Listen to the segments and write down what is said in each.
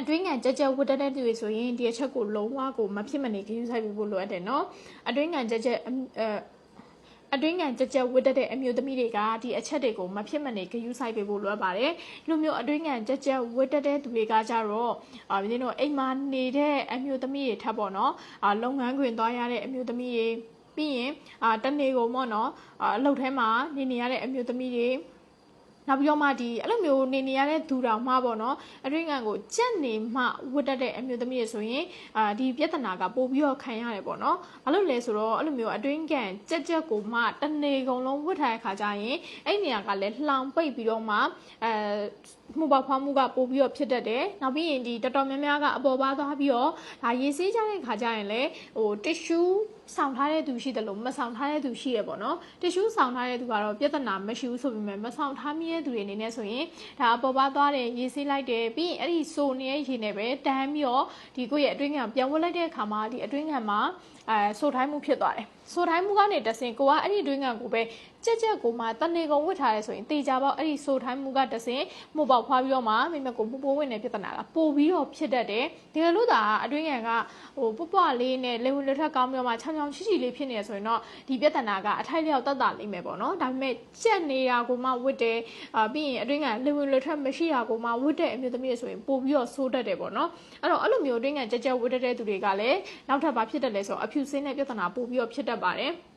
အတွင်းငံကြက်ကြက်ဝတ်တတ်တဲ့သူတွေဆိုရင်ဒီအချက်ကိုလုံးဝကိုမဖြစ်မနေခရူးဆိုင်ပေးဖို့လိုအပ်တယ်နော်အတွင်းငံကြက်ကြက်အမ်အဲအတွင်းငံကြက်ကြက်ဝတ်တတ်တဲ့အမျိုးသမီးတွေကဒီအချက်တွေကိုမဖြစ်မနေဂယူးဆိုင်ပေးဖို့လိုအပ်ပါတယ်လူမျိုးအတွင်းငံကြက်ကြက်ဝတ်တတ်တဲ့သူတွေကကြတော့အာမင်းတို့အိမ်မှာနေတဲ့အမျိုးသမီးတွေထပ်ပေါ့နော်အာလုပ်ငန်းခွင်သွားရတဲ့အမျိုးသမီးတွေပြီးရင်အာတနေကုန်ပေါ့နော်အာအလုပ်ထဲမှာနေနေရတဲ့အမျိုးသမီးတွေ နောက်ပြီးတော့မှဒီအဲ့လိုမျိုးနေနေရတဲ့သူတော်မှပေါ့နော်အတွင်းငံကိုကြက်နေမှဝတ်တတ်တဲ့အမျိုးသမီးတွေဆိုရင်အာဒီပြဿနာကပို့ပြီးတော့ခံရတယ်ပေါ့နော်ဘာလို့လဲဆိုတော့အဲ့လိုမျိုးအတွင်းကန်ကြက်ကြက်ကိုမှတနေကုန်လုံးဝတ်ထားတဲ့ခါကျရင်အဲ့နေရာကလည်းလှောင်ပိတ်ပြီးတော့မှအဲ မှုပေါက်ဖွားမှုကပို့ပြီးတော့ဖြစ်တတ်တယ်နောက်ပြီးရင်ဒီတော်တော်များများကအပေါ်ပါသွားပြီးတော့ဒါရေဆေးကြတဲ့ခါကျရင်လည်းဟိုတစ်ရှူးဆောင်ထားတဲ့သူရှိတယ်လို့မဆောင်ထားတဲ့သူရှိရပေါ့နော်တ िश ူးဆောင်ထားတဲ့သူကတော့ပြဿနာမရှိဘူးဆိုပေမဲ့မဆောင်ထားမိတဲ့သူတွေအနေနဲ့ဆိုရင်ဒါအပေါ်ပါသွားတယ်ရေးဆေးလိုက်တယ်ပြီးရင်အဲ့ဒီဆိုနေတဲ့ရေနဲ့ပဲတန်းပြီးတော့ဒီကိုယ့်ရဲ့အတွင်းကပြန်ဝတ်လိုက်တဲ့အခါမှာဒီအတွင်းကမှာအဲဆိုထိုင်းမှုဖြစ်သွားတယ်ဆိုထိုင်းမှုကနေတဆင်ကိုကအဲ့ဒီအတွင်းကကိုပဲကြက်ကြက်ကိုမှတနေကုန်ဝတ်ထားရဲဆိုရင်တေချာပေါက်အဲ့ဒီဆိုထိုင်းမှုကတဆင်မှုပေါက်ဖွားပြီးတော့မှမိမကိုပူပိုးဝင်တဲ့ပြဿနာကပို့ပြီးတော့ဖြစ်တတ်တယ်တကယ်လို့ဒါအတွင်းကကဟိုပွပွလေးနဲ့လေဝင်လက်ထက်ကောင်းပြီးတော့မှချောင်ချောင်ချီချီလေးဖြစ်နေရဆိုရင်တော့ဒီပြဿနာကအထိုက်လျောက်တတ်တာလိမ့်မယ်ပေါ့နော်ဒါပေမဲ့ကြက်နေတာကိုမှဝတ်တယ်အာပြီးရင်အတွင်းကလေဝင်လက်ထက်မရှိတာကိုမှဝတ်တဲ့အမျိုးသမီးတွေဆိုရင်ပို့ပြီးတော့ဆိုးတတ်တယ်ပေါ့နော်အဲ့တော့အဲ့လိုမျိုးအတွင်းကကြက်ကြက်ဝတ်တတ်တဲ့သူတွေကလည်းနောက်ထပ်ဘာဖြစ်တတ်လဲဆိုတော့အဖြူစင်းတဲ့ပြဿနာပို့ပြီးတော့ဖြစ်တတ်ပါတယ်အဲ့လို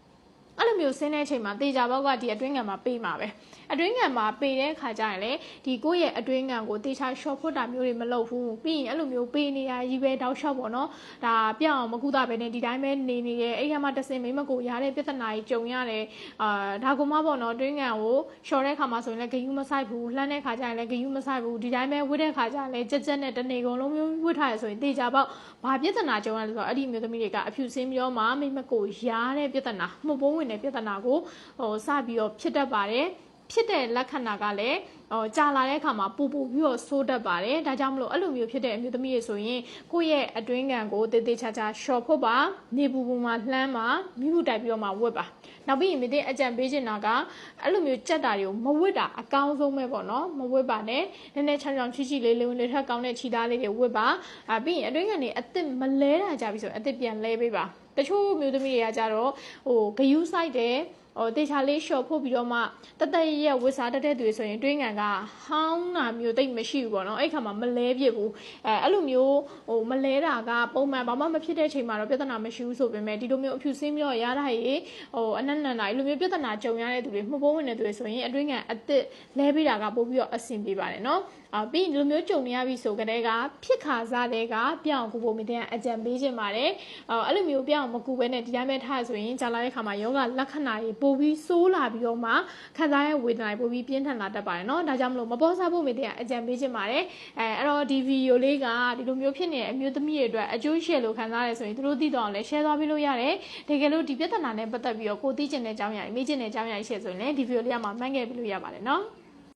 မျိုးဆင်းတဲ့အချိန်မှာတေချာဘောက်ကဒီအတွင်းငံမှာပေးမှာပဲအတွင်းငံမှာပေးတဲ့ခါကျရင်လေဒီကိုယ့်ရဲ့အတွင်းငံကိုတေချာ short ဖွတ်တာမျိုးတွေမလုပ်ဘူးပြီးရင်အဲ့လိုမျိုးပေးနေတာကြီးပဲတောက်လျှောက်ပေါ့နော်ဒါပြအောင်မကူတာပဲနဲ့ဒီတိုင်းပဲနေနေတယ်အဲ့ရမှာတစင်မိမကိုရတဲ့ပြဿနာကြီးကြုံရတယ်အာဒါကမှပေါ့နော်အတွင်းငံကို short တဲ့ခါမှာဆိုရင်လည်းဂယုမဆိုင်ဘူးလှမ်းတဲ့ခါကျရင်လည်းဂယုမဆိုင်ဘူးဒီတိုင်းပဲဝတ်တဲ့ခါကျရင်လည်းကြက်ကြက်နဲ့တနေကုန်လုံးမျိုးဝတ်ထားရဆိုရင်တေချာပေါက်ဘာပြဿနာကြုံရလဲဆိုတော့အဲ့ဒီမျိုးသမီးတွေကအဖြူစင်းပြောမှမိမကိုရတဲ့ပြဿနာမှုပုံးဝင်တဲ့ပြဿနာကိုဟိုစပြီးတော့ဖြစ်တတ်ပါတယ်ဖြစ်တဲ့လက္ခဏာကလည်း ဟိုကြာလာတဲ့အခါမှာပူပူပြီးတော့ဆိုးတတ်ပါတယ်ဒါကြောင့်မလို့အဲ့လိုမျိုးဖြစ်တဲ့အမျိုးသမီးတွေဆိုရင်ကိုယ့်ရဲ့အတွင်းကန်ကိုတေးသေးချာချာရှော့ဖို့ပါနေပူပူမှာလှမ်းပါမိမှုတိုက်ပြီးတော့မှဝတ်ပါနောက်ပြီးရင်မိတဲ့အကြံပေးချင်တာကအဲ့လိုမျိုးကြက်တာတွေကိုမဝတ်တာအကောင်းဆုံးပဲပေါ့နော်မဝတ်ပါနဲ့နည်းနည်းချောင်ချောင်ချီချီလေးလေးဝင်လေးထက်ကောင်းတဲ့ခြိသားလေးတွေဝတ်ပါအပြီးရင်အတွင်းကန်တွေအစ်စ်မလဲတာကြပြီဆိုရင်အစ်စ်ပြန်လဲပေးပါတချို့မျိုးသမီးတွေကကြတော့ဟိုဂယူးဆိုင်တယ်ဟိုတေချာလေးရှော့ဖို့ပြီးတော့မှတသက်ရဲ့ဝစ်စားတက်တဲ့သူတွေဆိုရင်တွင်းငံကဟောင်းတာမျိုးတိတ်မရှိဘူးပေါ့နော်အဲ့ခါမှာမလဲပြစ်ဘူးအဲအဲ့လိုမျိုးဟိုမလဲတာကပုံမှန်ဘာမှမဖြစ်တဲ့ချိန်မှာတော့ပြဿနာမရှိဘူးဆိုပေမဲ့ဒီလိုမျိုးအဖြူစင်းမျိုးရတာရေဟိုအနက်နန်တာဒီလိုမျိုးပြဿနာကြုံရတဲ့သူတွေမှုပုံးဝင်တဲ့သူတွေဆိုရင်အတွင်းငံအစ်စ်လဲပေးတာကပို့ပြီးတော့အဆင်ပြေပါတယ်နော် အာပြီးဒီလိုမျိုးကြုံနေရပြီဆိုကြတဲ့ကဖြစ်ခါစားတဲ့ကပြောင်းကူဖို့မိတဲ့အကြံပေးခြင်းပါတယ်အော်အဲ့လိုမျိုးပြောင်းမကူဘဲနဲ့ဒီတိုင်းပဲထားဆိုရင်ကြာလာတဲ့ခါမှာယောဂလက္ခဏာတွေပိုပြီးဆိုးလာပြီးတော့မှခံစားရဝေဒနာတွေပိုပြီးပြင်းထန်လာတတ်ပါတယ်เนาะဒါကြောင့်မလို့မပေါ်စားဖို့မိတဲ့အကြံပေးခြင်းပါတယ်အဲအဲ့တော့ဒီဗီဒီယိုလေးကဒီလိုမျိုးဖြစ်နေတဲ့အမျိုးသမီးတွေအတွက်အကျိုးရှယ်လို့ခံစားရဆိုရင်သူတို့သိတော့အောင်လည်း share သွားပေးလို့ရတယ်တကယ်လို့ဒီပြဿနာနဲ့ပတ်သက်ပြီးတော့ကိုသိချင်တဲ့အကြောင်းအရာတွေမေးချင်တဲ့အကြောင်းအရာတွေ share ဆိုရင်လည်းဒီဗီဒီယိုလေးကမှမှန်းခဲ့ပေးလို့ရပါတယ်เนาะ